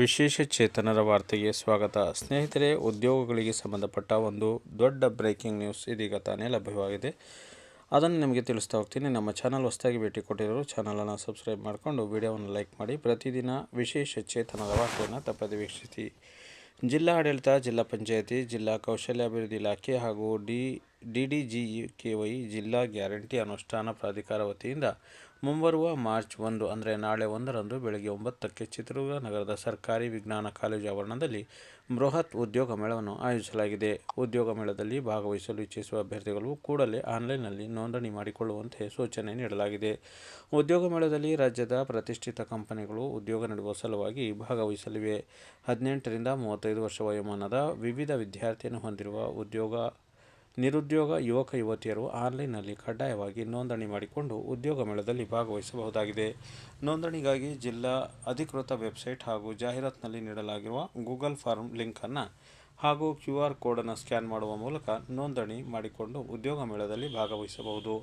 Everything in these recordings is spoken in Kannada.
ವಿಶೇಷ ಚೇತನರ ವಾರ್ತೆಗೆ ಸ್ವಾಗತ. ಸ್ನೇಹಿತರೆ, ಉದ್ಯೋಗಗಳಿಗೆ ಸಂಬಂಧಪಟ್ಟ ಒಂದು ದೊಡ್ಡ ಬ್ರೇಕಿಂಗ್ ನ್ಯೂಸ್ ಇದೀಗ ತಾನೇ ಲಭ್ಯವಾಗಿದೆ. ಅದನ್ನು ನಿಮಗೆ ತಿಳಿಸ್ತಾ ಹೋಗ್ತೀನಿ. ನಮ್ಮ ಚಾನಲ್ ಹೊಸದಾಗಿ ಭೇಟಿ ಕೊಟ್ಟಿರೋರು ಚಾನಲನ್ನು ಸಬ್ಸ್ಕ್ರೈಬ್ ಮಾಡಿಕೊಂಡು ವಿಡಿಯೋವನ್ನು ಲೈಕ್ ಮಾಡಿ. ಪ್ರತಿದಿನ ವಿಶೇಷ ಚೇತನದ ವಾರ್ತೆಯನ್ನು ತಪ್ಪದೆ ವೀಕ್ಷಿಸಿ. ಜಿಲ್ಲಾ ಆಡಳಿತ ಜಿಲ್ಲಾ ಪಂಚಾಯತಿ, ಜಿಲ್ಲಾ ಕೌಶಲ್ಯಾಭಿವೃದ್ಧಿ ಇಲಾಖೆ ಹಾಗೂ D D D G K Y ಜಿಲ್ಲಾ ಗ್ಯಾರಂಟಿ ಅನುಷ್ಠಾನ ಪ್ರಾಧಿಕಾರ ವತಿಯಿಂದ ಮುಂಬರುವ ಮಾರ್ಚ್ ಒಂದು ಅಂದರೆ ನಾಳೆ ಒಂದರಂದು ಬೆಳಗ್ಗೆ ಒಂಬತ್ತಕ್ಕೆ ಚಿತ್ರದುರ್ಗ ನಗರದ ಸರ್ಕಾರಿ ವಿಜ್ಞಾನ ಕಾಲೇಜು ಆವರಣದಲ್ಲಿ ಬೃಹತ್ ಉದ್ಯೋಗ ಮೇಳವನ್ನು ಆಯೋಜಿಸಲಾಗಿದೆ. ಉದ್ಯೋಗ ಮೇಳದಲ್ಲಿ ಭಾಗವಹಿಸಲು ಇಚ್ಛಿಸುವ ಅಭ್ಯರ್ಥಿಗಳು ಕೂಡಲೇ ಆನ್ಲೈನ್ನಲ್ಲಿ ನೋಂದಣಿ ಮಾಡಿಕೊಳ್ಳುವಂತೆ ಸೂಚನೆ ನೀಡಲಾಗಿದೆ. ಉದ್ಯೋಗ ಮೇಳದಲ್ಲಿ ರಾಜ್ಯದ ಪ್ರತಿಷ್ಠಿತ ಕಂಪನಿಗಳು ಉದ್ಯೋಗ ನೀಡುವ ಸಲುವಾಗಿ ಭಾಗವಹಿಸಲಿವೆ. ಹದಿನೆಂಟರಿಂದ ಮೂವತ್ತೈದು ವರ್ಷ ವಯೋಮಾನದ ವಿವಿಧ ವಿದ್ಯಾರ್ಥಿಯನ್ನು ಹೊಂದಿರುವ ಉದ್ಯೋಗ ನಿರುದ್ಯೋಗ ಯುವಕ ಯುವತಿಯರು ಆನ್ಲೈನ್ನಲ್ಲಿ ಕಡ್ಡಾಯವಾಗಿ ನೋಂದಣಿ ಮಾಡಿಕೊಂಡು ಉದ್ಯೋಗ ಮೇಳದಲ್ಲಿ ಭಾಗವಹಿಸಬಹುದಾಗಿದೆ. ನೋಂದಣಿಗಾಗಿ ಜಿಲ್ಲಾ ಅಧಿಕೃತ ವೆಬ್ಸೈಟ್ ಹಾಗೂ ಜಾಹೀರಾತಿನಲ್ಲಿ ನೀಡಲಾಗಿರುವ ಗೂಗಲ್ ಫಾರ್ಮ್ ಲಿಂಕನ್ನು ಹಾಗೂ ಕ್ಯೂ ಆರ್ ಕೋಡನ್ನು ಸ್ಕ್ಯಾನ್ ಮಾಡುವ ಮೂಲಕ ನೋಂದಣಿ ಮಾಡಿಕೊಂಡು ಉದ್ಯೋಗ ಮೇಳದಲ್ಲಿ ಭಾಗವಹಿಸಬಹುದು.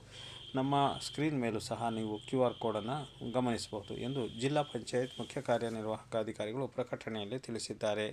ನಮ್ಮ ಸ್ಕ್ರೀನ್ ಮೇಲೂ ಸಹ ನೀವು ಕ್ಯೂ ಆರ್ ಕೋಡನ್ನು ಗಮನಿಸಬಹುದು ಎಂದು ಜಿಲ್ಲಾ ಪಂಚಾಯತ್ ಮುಖ್ಯ ಕಾರ್ಯನಿರ್ವಾಹಕ ಅಧಿಕಾರಿಗಳು ಪ್ರಕಟಣೆಯಲ್ಲಿ ತಿಳಿಸಿದ್ದಾರೆ.